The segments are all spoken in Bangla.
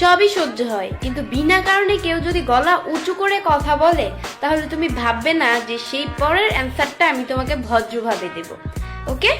সবই সহ্য হয়। কিন্তু বিনা কারণে কেউ যদি গলা উঁচু করে কথা বলে, তাহলে তুমি ভাববে না যে সেই পরের অ্যান্সারটা আমি তোমাকে ভদ্রভাবে দেব। ওকে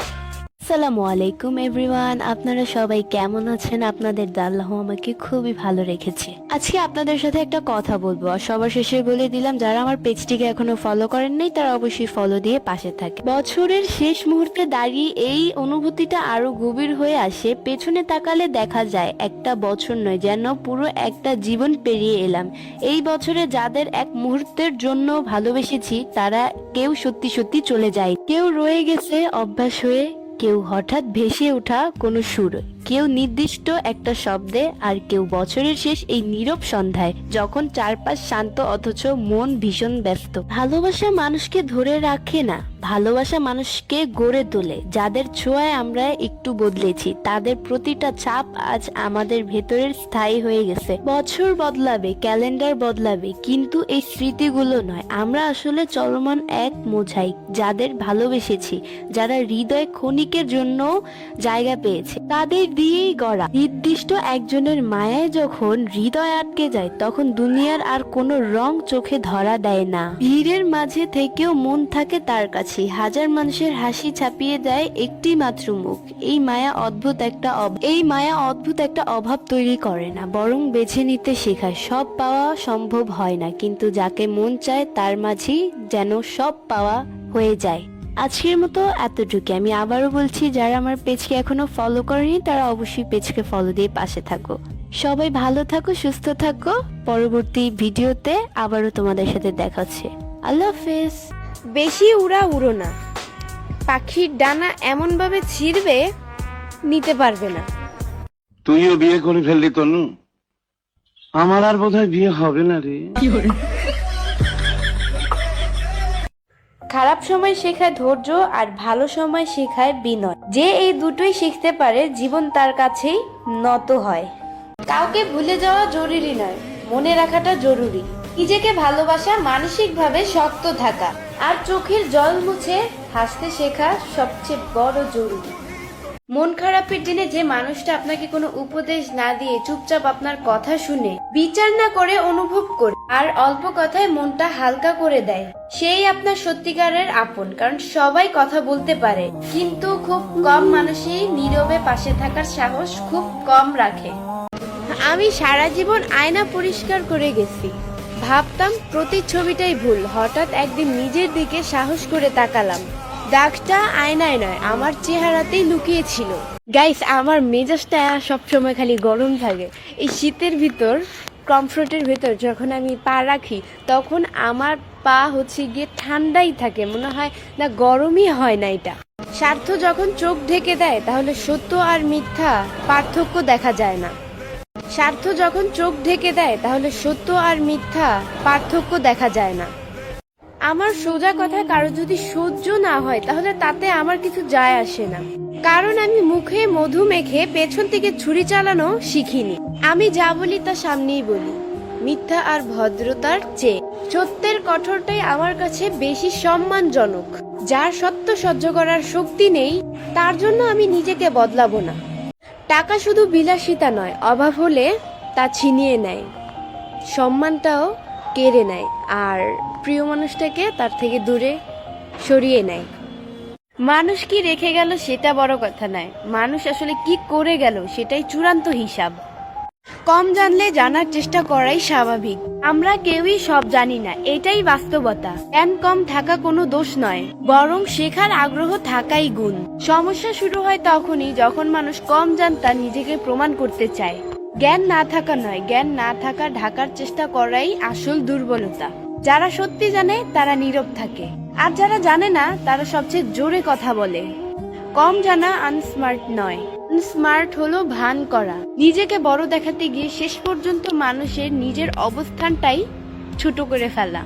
আসসালামু আলাইকুম এভরিওয়ান, আপনারা সবাই কেমন আছেন? আপনাদের দাল্লাহ আমাকে খুবই ভালো রেখেছে। আজকে আপনাদের সাথে একটা কথা বলব সবার শেষে বলে দিলাম, যারা আমার পেজটিকে এখনও ফলো করেন নাই, তারা অবশ্যই ফলো দিয়ে পাশে থাকে। বছরের শেষ মুহূর্তে দাঁড়িয়ে এই অনুভূতিটা আরও গভীর হয়ে আসে, পেছনে তাকালে দেখা যায়, একটা বছর নয়, যেন পুরো একটা জীবন পেরিয়ে এলাম। এই বছরে যাদের এক মুহূর্তের জন্য ভালোবেসেছি, তারা কেউ সত্যি সত্যি চলে যায়। কেউ রয়ে গেছে অভ্যাস হয়ে কেউ হঠাৎ ভেসে ওঠা কোনো সুর। কেউ নির্দিষ্ট একটা শব্দে আর কেউ বছরের শেষ এই নীরব সন্ধ্যায় যখন চারপাশ শান্ত অথচ মন ভীষণ ব্যস্ত। ভালোবাসা মানুষকে ধরে রাখে না, ভালোবাসা মানুষকে গড়ে তোলে। যাদের ছোঁয়ায় আমরা একটু বদলেছি, তাদের প্রতিটা ছাপ আজ আমাদের ভেতরের স্থায়ী হয়ে গেছে। বছর বদলাবে, ক্যালেন্ডার বদলাবে, কিন্তু এই স্মৃতিগুলো নয়। আমরা আসলে চলমান এক মোঝাই যাদের ভালোবেসেছি, যারা হৃদয় ক্ষণিকের জন্য জায়গা পেয়েছে। তাদের দিয়েই গড়া। নির্দিষ্ট একজনের মায়ায় যখন হৃদয় আটকে যায়, তখন দুনিয়ার আর কোনো রং চোখে ধরা দেয় না। ভিড়ের মাঝে থেকেও মন থাকে তার কাছে। হাজার মানুষের হাসি ছাপিয়ে দেয় একটি মাত্র মুখ। এই মায়া অদ্ভুত একটা এই মায়া অদ্ভুত একটা অভাব তৈরি করে না, বরং বেছে নিতে শেখায়। সব পাওয়া সম্ভব হয় না, কিন্তু যাকে মন চায় তার মাঝেই যেন সব পাওয়া হয়ে যায়। আজকের মতো এতটুকু। আমি আবারও বলছি যারা আমার পেজকে এখনও ফলো করেনি তারা অবশ্যই পেজকে ফলো দিয়ে পাশে থাকো। সবাই ভালো থাকো সুস্থ থাকো। পরবর্তী ভিডিওতে আবারও তোমাদের সাথে দেখাচ্ছে আল্লাহ হাফেজ। বেশি উড়া উড়ো না। পাখির ডানা এমনভাবে ছিঁড়বে নিতে পারবে না। তুইও বিয়ে করে ফেললি তনু? আমার আর বোধহয় বিয়ে হবে না রে। খারাপ সময় শেখায় ধৈর্য আর ভালো সময় শেখায় বিনয়। যে এই দুটোই শিখতে পারে, জীবন তার কাছেই নত হয়। কাউকে ভুলে যাওয়া জরুরি নয়, মনে রাখাটা জরুরি। নিজেকে ভালোবাসা মানসিকভাবে শক্ত থাকা আর চোখের জল মুছে হাসতে শেখা সবচেয়ে বড় জরুরি। মন খারাপের দিনে যে মানুষটা আপনাকে কোনো উপদেশ না দিয়ে চুপচাপ আপনার কথা শুনে, বিচার না করে অনুভব করে আর অল্প কথায় মনটা হালকা করে দেয়। সেই আপনার সত্যিকারের আপন, কারণ সবাই কথা বলতে পারে, কিন্তু খুব কম মানুষই নীরবে পাশে থাকার সাহস খুব কম রাখে। আমি সারা জীবন আয়না পরিষ্কার করে গেছি। ভাবতাম প্রতি ছবিটাই ভুল, হঠাৎ একদিন নিজের দিকে সাহস করে তাকালাম। দাগটা আয়নায় নয়, আমার চেহারাতেই লুকিয়ে ছিল গাইস আমার মেজাজটা সবসময় খালি গরম থাকে। এই শীতের ভিতর কমফোর্টের ভিতর যখন আমি পা রাখি, তখন আমার পা হচ্ছে গিয়ে ঠান্ডাই থাকে। মনে হয় না গরমই হয় না এটা। স্বার্থ যখন চোখ ঢেকে দেয়, তাহলে সত্য আর মিথ্যা পার্থক্য দেখা যায় না। স্বার্থ যখন চোখ ঢেকে দেয়, তাহলে সত্য আর মিথ্যা পার্থক্য দেখা যায় না। আমার সোজা কথা কারও যদি সহ্য না হয়, তাহলে তাতে আমার কিছু যায় আসে না। কারণ আমি মুখে মধু মেখে পেছন থেকে ছুরি চালানো শিখিনি। আমি যা বলি তা সামনেই বলি। মিথ্যা আর ভদ্রতার চেয়ে সত্যের কঠোরটাই আমার কাছে বেশি সম্মানজনক। যার সত্য সহ্য করার শক্তি নেই, তার জন্য আমি নিজেকে বদলাবো না। টাকা শুধু বিলাসিতা নয়, অভাব হলে তা ছিনিয়ে নেয়। সম্মানটাও কেড়ে নেয়, আর প্রিয় মানুষটাকে তার থেকে দূরে সরিয়ে নেয়। মানুষ কি রেখে গেল সেটা বড় কথা নয়। মানুষ আসলে কি করে গেল সেটাই চূড়ান্ত হিসাব। কম জানলে জানার চেষ্টা করাই স্বাভাবিক। আমরা কেউই সব জানি না, এটাই বাস্তবতা। জ্ঞান কম থাকা কোনো দোষ নয়, বরং শেখার আগ্রহ থাকাই গুণ। সমস্যা শুরু হয় তখনই যখন মানুষ কম জানতা নিজেকে প্রমাণ করতে চায়। জ্ঞান না থাকা নয়, জ্ঞান না থাকা ঢাকার চেষ্টা করাই আসল দুর্বলতা। যারা সত্যি জানে তারা নীরব থাকে। আর যারা জানে না, তারা সবচেয়ে জোরে কথা বলে। কম জানা আনস্মার্ট নয়। আনস্মার্ট হলো ভান করা। নিজেকে বড় দেখাতে গিয়ে শেষ পর্যন্ত মানুষের নিজের অবস্থানটাই ছোট করে ফেলা।